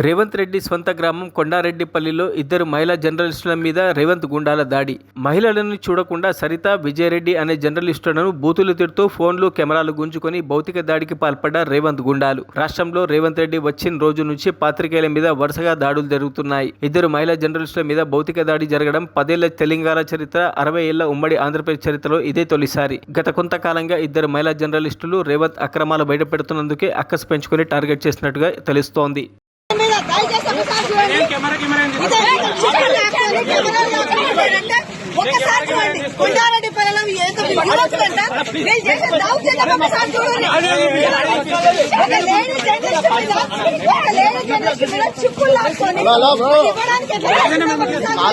రేవంత్ రెడ్డి స్వంత గ్రామం కొండారెడ్డిపల్లిలో ఇద్దరు మహిళా జర్నలిస్టుల మీద రేవంత్ గుండాల దాడి. మహిళలను చూడకుండా సరిత విజయరెడ్డి అనే జర్నలిస్టులను బూతులు తిడుతూ ఫోన్లు కెమెరాలు గుంజుకొని భౌతిక దాడికి పాల్పడ్డ రేవంత్ గుండాలు. రాష్ట్రంలో రేవంత్ రెడ్డి వచ్చిన రోజు నుంచి పాత్రికేయుల మీద వరుసగా దాడులు జరుగుతున్నాయి. ఇద్దరు మహిళా జర్నలిస్టుల మీద భౌతిక దాడి జరగడం పదేళ్ళ తెలంగాణ చరిత్ర అరవై ఏళ్ళ ఉమ్మడి ఆంధ్రప్రదేశ్ చరిత్రలో ఇదే తొలిసారి. గత కొంతకాలంగా ఇద్దరు మహిళా జర్నలిస్టులు రేవంత్ అక్రమాలు బయటపెడుతున్నందుకే అక్కసు పెంచుకొని టార్గెట్ చేసినట్టుగా తెలుస్తోంది మీద దయచేసి ఒకసారి చూడండి. ఇదే చికెన్ లేకపోతే కెమెరా లేకపోతే ఒక్కసారి చూడండి కొండారెడ్డి పిల్లలు ఎంత విరోధులంట వీళ్ళు చేసే దౌర్జన్యం ఒకసారి చూడండి ఒక లేడీ జర్నలిస్ట్ మీద ఒక లేడీ జర్నలిస్ట్ మీద చిక్కులు లాక్కొని ఇవ్వడానికి ఎట్లా ఒకసారి